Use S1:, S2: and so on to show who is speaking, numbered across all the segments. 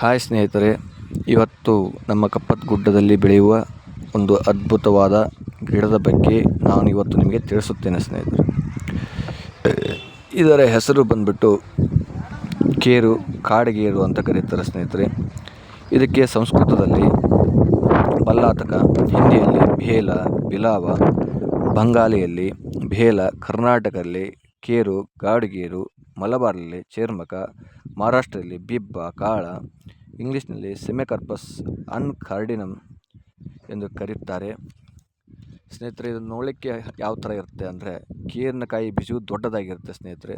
S1: Hi ಸ್ನೇಹಿತರೆ, ಇವತ್ತು ನಮ್ಮ ಕಪ್ಪತ್ ಗುಡ್ಡದಲ್ಲಿ ಬೆಳೆಯುವ ಒಂದು ಅದ್ಭುತವಾದ ಗಿಡದ ಬಗ್ಗೆ ನಾನು ಇವತ್ತು ನಿಮಗೆ ತಿಳಿಸುತ್ತೇನೆ ಸ್ನೇಹಿತರೆ. ಇದರ ಹೆಸರು ಬಂದ್ಬಿಟ್ಟು ಕೇರು, ಕಾಡಗೇರು ಅಂತ ಕರೀತಾರೆ ಸ್ನೇಹಿತರೆ. ಇದಕ್ಕೆ ಸಂಸ್ಕೃತದಲ್ಲಿ ಬಲ್ಲಾತಕ, ಹಿಂದಿಯಲ್ಲಿ ಭೇಲ, ಬಿಲಾವ ಬಂಗಾಲಿಯಲ್ಲಿ ಭೇಲ, ಕರ್ನಾಟಕದಲ್ಲಿ ಕೇರು ಗಾಡಿಗೇರು ಮಲಬಾರಲ್ಲಿ ಚೇರ್ಮಕ, ಮಹಾರಾಷ್ಟ್ರದಲ್ಲಿ ಬಿಬ್ಬ, ಕಾಳ, ಇಂಗ್ಲೀಷ್ನಲ್ಲಿ ಸೆಮೆಕರ್ಪಸ್, ಅನ್ ಕಾರ್ಡಿನಮ್ ಎಂದು ಕರೆಯುತ್ತಾರೆ ಸ್ನೇಹಿತರೆ, ಇದನ್ನು ನೋಡಲಿಕ್ಕೆ ಯಾವ ಥರ ಇರುತ್ತೆ ಅಂದರೆ ಕೇರಿನ ಕಾಯಿ ಬೀಜವು ದೊಡ್ಡದಾಗಿರುತ್ತೆ ಸ್ನೇಹಿತರೆ.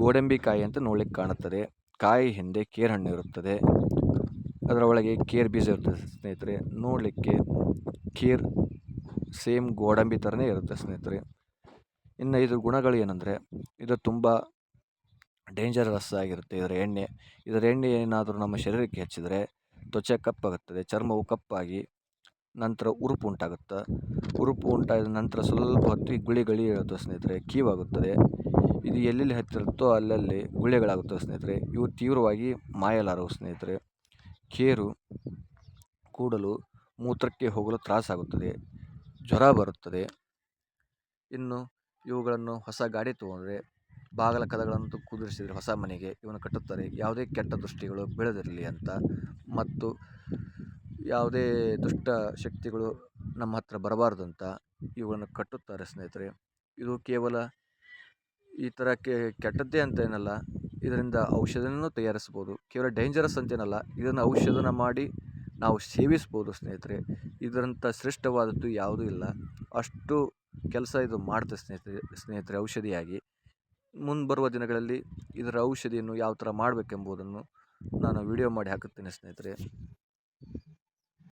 S1: ಗೋಡಂಬಿ ಕಾಯಿ ಅಂತ ನೋಡ್ಲಿಕ್ಕೆ ಕಾಣುತ್ತದೆ. ಕಾಯಿ ಹಿಂದೆ ಕೇರ್ ಹಣ್ಣು ಇರುತ್ತದೆ. ಅದರ ಒಳಗೆ ಕೇರ್ ಬೀಜ ಇರುತ್ತೆ ಸ್ನೇಹಿತರೆ. ನೋಡಲಿಕ್ಕೆ ಕೇರ್ ಸೇಮ್ ಗೋಡಂಬಿ ಥರನೇ ಇರುತ್ತೆ ಸ್ನೇಹಿತರೆ. ಇನ್ನು ಇದ್ರ ಗುಣಗಳು ಏನಂದರೆ, ಇದು ತುಂಬ ಡೇಂಜರಸ್ ಆಗಿರುತ್ತೆ. ಇದರ ಎಣ್ಣೆ ಇದರ ಎಣ್ಣೆ ಏನಾದರೂ ನಮ್ಮ ಶರೀರಕ್ಕೆ ಹಚ್ಚಿದರೆ ತ್ವಚೆ ಕಪ್ಪಾಗುತ್ತದೆ, ಚರ್ಮವು ಕಪ್ಪಾಗಿ ನಂತರ ಉರುಪು ಉಂಟಾಗುತ್ತೆ, ಉರುಪು ಉಂಟಾದ ನಂತರ ಸ್ವಲ್ಪ ಹೊತ್ತು ಈ ಗುಳಿಗಳಿ ಹೇಳುತ್ತೆ ಸ್ನೇಹಿತರೆ, ಕೀವಾಗುತ್ತದೆ. ಇದು ಎಲ್ಲೆಲ್ಲಿ ಹತ್ತಿರುತ್ತೋ ಅಲ್ಲಲ್ಲಿ ಗುಳಿಗಳಾಗುತ್ತೆ ಸ್ನೇಹಿತರೆ. ಇವು ತೀವ್ರವಾಗಿ ಮಾಯಲಾರವು ಸ್ನೇಹಿತರೆ. ಕೇರು, ಕೂಡಲು ಮೂತ್ರಕ್ಕೆ ಹೋಗಲು ತ್ರಾಸಾಗುತ್ತದೆ, ಜ್ವರ ಬರುತ್ತದೆ. ಇನ್ನು ಇವುಗಳನ್ನು ಹೊಸ ಗಾಡಿ ತೊಗೊಂಡ್ರೆ ಬಾಗಿಲ ಕದಗಳನ್ನು ಕುದುರಿಸಿದರೆ ಹೊಸ ಮನೆಗೆ ಇವನ್ನು ಕಟ್ಟುತ್ತಾರೆ. ಯಾವುದೇ ಕೆಟ್ಟ ದೃಷ್ಟಿಗಳು ಬೀಳದಿರಲಿ ಅಂತ. ಮತ್ತು ಯಾವುದೇ ದುಷ್ಟ ಶಕ್ತಿಗಳು ನಮ್ಮ ಹತ್ರ ಬರಬಾರ್ದು ಅಂತ ಇವುಗಳನ್ನು ಕಟ್ಟುತ್ತಾರೆ ಸ್ನೇಹಿತರೆ. ಇದು ಕೇವಲ ಈ ಥರ ಕೆಟ್ಟದ್ದೇ ಅಂತ ಏನಲ್ಲ. ಇದರಿಂದ ಔಷಧಿಯನ್ನು ತಯಾರಿಸ್ಬೋದು. ಕೇವಲ ಡೇಂಜರಸ್ ಅಂತೇನಲ್ಲ ಇದನ್ನು ಔಷಧನ ಮಾಡಿ ನಾವು ಸೇವಿಸ್ಬೋದು ಸ್ನೇಹಿತರೆ. ಇದರಂಥ ಶ್ರೇಷ್ಠವಾದದ್ದು ಯಾವುದೂ ಇಲ್ಲ. ಅಷ್ಟು ಕೆಲಸ ಇದು ಮಾಡುತ್ತೆ ಸ್ನೇಹಿತರೆ ಸ್ನೇಹಿತರೆ ಔಷಧಿಯಾಗಿ. ಮುಂದೆ ಬರುವ ದಿನಗಳಲ್ಲಿ ಇದರ ಔಷಧಿಯನ್ನು ಯಾವ ಥರ ಮಾಡಬೇಕೆಂಬುದನ್ನು ನಾನು ವಿಡಿಯೋ ಮಾಡಿ ಹಾಕುತ್ತೇನೆ ಸ್ನೇಹಿತರೆ.